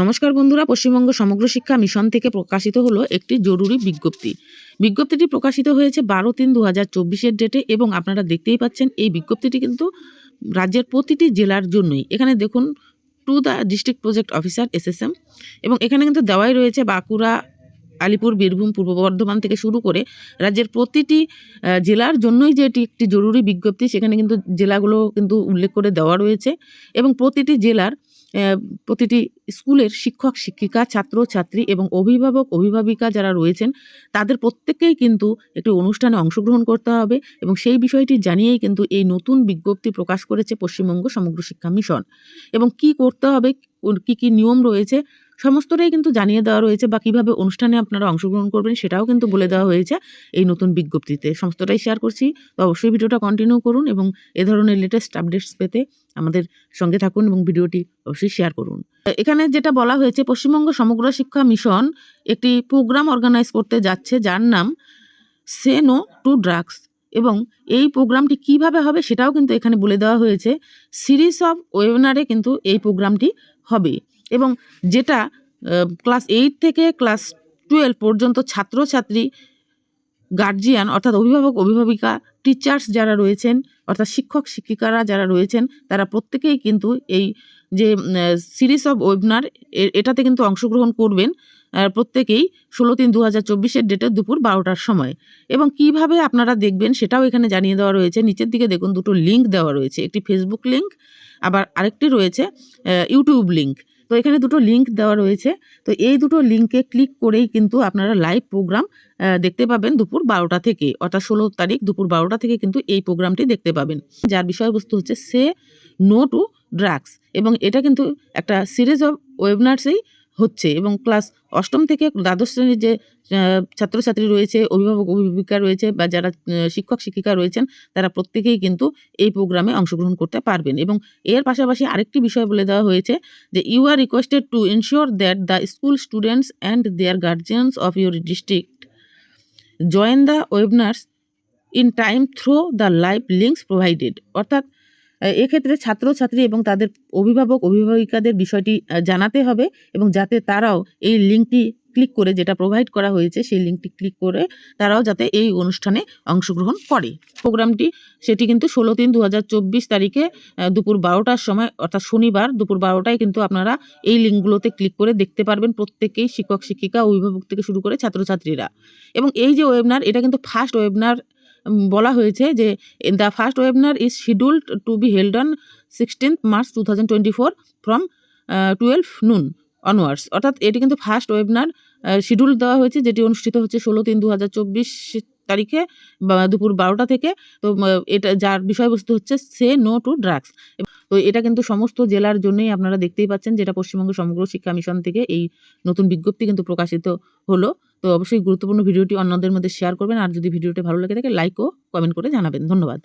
নমস্কার বন্ধুরা, পশ্চিমবঙ্গ সমগ্র শিক্ষা মিশন থেকে প্রকাশিত হলো একটি জরুরি বিজ্ঞপ্তি। বিজ্ঞপ্তিটি প্রকাশিত হয়েছে বারো তিন দু হাজার চব্বিশের ডেটে এবং আপনারা দেখতেই পাচ্ছেন এই বিজ্ঞপ্তিটি কিন্তু রাজ্যের প্রতিটি জেলার জন্যই। এখানে দেখুন to the district project officer SSM এবং এখানে কিন্তু দেওয়াই রয়েছে বাঁকুড়া, আলিপুর, বীরভূম, পূর্ব বর্ধমান থেকে শুরু করে রাজ্যের প্রতিটি জেলার জন্যই যে এটি একটি জরুরি বিজ্ঞপ্তি, সেখানে কিন্তু জেলাগুলো কিন্তু উল্লেখ করে দেওয়া রয়েছে এবং প্রতিটি জেলার প্রতিটি স্কুলের শিক্ষক, শিক্ষিকা, ছাত্র, ছাত্রী এবং অভিভাবক, অভিভাবিকা যারা রয়েছেন, তাদের প্রত্যেককেই কিন্তু একটি অনুষ্ঠানে অংশগ্রহণ করতে হবে এবং সেই বিষয়টি জানিয়েই কিন্তু এই নতুন বিজ্ঞপ্তি প্রকাশ করেছে পশ্চিমবঙ্গ সমগ্র শিক্ষা মিশন। এবং কি করতে হবে, কি কি নিয়ম রয়েছে সমস্তটাই কিন্তু জানিয়ে দেওয়া রয়েছে বা কীভাবে অনুষ্ঠানে আপনারা অংশগ্রহণ করবেন সেটাও কিন্তু বলে দেওয়া হয়েছে এই নতুন বিজ্ঞপ্তিতে। সমস্তটাই শেয়ার করছি। তো অবশ্যই ভিডিওটা কন্টিনিউ করুন এবং এ ধরনের লেটেস্ট আপডেটস পেতে আমাদের সঙ্গে থাকুন এবং ভিডিওটি অবশ্যই শেয়ার করুন। এখানে যেটা বলা হয়েছে, পশ্চিমবঙ্গ সমগ্র শিক্ষা মিশন একটি প্রোগ্রাম অর্গানাইজ করতে যাচ্ছে যার নাম সে নো টু ড্রাগস এবং এই প্রোগ্রামটি কীভাবে হবে সেটাও কিন্তু এখানে বলে দেওয়া হয়েছে। সিরিজ অফ ওয়েবিনারে কিন্তু এই প্রোগ্রামটি হবে। এবং যেটা ক্লাস এইট থেকে ক্লাস টুয়েলভ পর্যন্ত ছাত্রছাত্রী গার্জিয়ান অর্থাৎ অভিভাবক, অভিভাবিকা টিচার্স যারা রয়েছেন, অর্থাৎ শিক্ষক, শিক্ষিকারা যারা রয়েছেন, তারা প্রত্যেকেই কিন্তু এই যে সিরিজ অফ ওয়েবিনার এটাতে কিন্তু অংশগ্রহণ করবেন প্রত্যেকেই ষোলো তিন দু হাজার চব্বিশের ডেটে দুপুর বারোটার সময়। এবং কীভাবে আপনারা দেখবেন সেটাও এখানে জানিয়ে দেওয়া রয়েছে। নিচের দিকে দেখুন, দুটো লিঙ্ক দেওয়া রয়েছে। একটি ফেসবুক লিঙ্ক আবার আরেকটি রয়েছে ইউটিউব লিঙ্ক তো এখানে দুটো লিঙ্ক দেওয়া রয়েছে। তো এই দুটো লিঙ্কে ক্লিক করেই কিন্তু আপনারা লাইভ প্রোগ্রাম দেখতে পাবেন দুপুর বারোটা থেকে। অর্থাৎ ষোলো তারিখ দুপুর বারোটা থেকে কিন্তু এই প্রোগ্রামটি দেখতে পাবেন। যার বিষয়বস্তু হচ্ছে সে নো টু ড্রাগস এবং এটা কিন্তু একটা সিরিজ অফ ওয়েবনার্সেই হচ্ছে এবং ক্লাস অষ্টম থেকে দ্বাদশ শ্রেণির যে ছাত্রছাত্রী রয়েছে, অভিভাবক, অভিভাবিকা রয়েছে বা যারা শিক্ষক, শিক্ষিকা রয়েছেন, তারা প্রত্যেকেই কিন্তু এই প্রোগ্রামে অংশগ্রহণ করতে পারবেন এবং এর পাশাপাশি আরেকটি বিষয় বলে দেওয়া হয়েছে যে you are requested to ensure that the school students and their guardians of your district join the webinars in time through the live links provided অর্থাৎ এক্ষেত্রে ছাত্রছাত্রী এবং তাদের অভিভাবক, অভিভাবিকাদের বিষয়টি জানাতে হবে এবং যাতে তারাও এই লিঙ্কটি ক্লিক করে যেটা প্রোভাইড করা হয়েছে সেই লিঙ্কটি ক্লিক করে তারাও যাতে এই অনুষ্ঠানে অংশগ্রহণ করে। প্রোগ্রামটি সেটি কিন্তু ষোলো তিন দু তারিখে দুপুর বারোটার সময়, অর্থাৎ শনিবার দুপুর বারোটায় কিন্তু আপনারা এই লিঙ্কগুলোতে ক্লিক করে দেখতে পারবেন প্রত্যেকেই শিক্ষক, শিক্ষিকা, অভিভাবক থেকে শুরু করে ছাত্রছাত্রীরা। এবং এই যে ওয়েবনার এটা কিন্তু ফার্স্ট ওয়েবনার বলা হয়েছে যে the first webinar is scheduled to be held on sixteenth March two thousand twenty four from twelve noon onwards অর্থাৎ এটি কিন্তু ফার্স্ট ওয়েবনার শিডিউল দেওয়া হয়েছে, যেটি অনুষ্ঠিত হচ্ছে ষোলো তিন দু হাজার চব্বিশ তারিখে দুপুর বারোটা থেকে, তো এটা যার বিষয়বস্তু হচ্ছে সে নো টু ড্রাগস তো এটা কিন্তু সমস্ত জেলার জন্যই আপনারা দেখতেই পাচ্ছেন যেটা পশ্চিমবঙ্গ সমগ্র শিক্ষা মিশন থেকে এই নতুন বিজ্ঞপ্তি কিন্তু প্রকাশিত হলো। তো অবশ্যই গুরুত্বপূর্ণ ভিডিওটি অন্যদের মধ্যে শেয়ার করবেন, আর যদি ভিডিওটি ভালো লেগে থাকে লাইক ও কমেন্ট করে জানাবেন। ধন্যবাদ।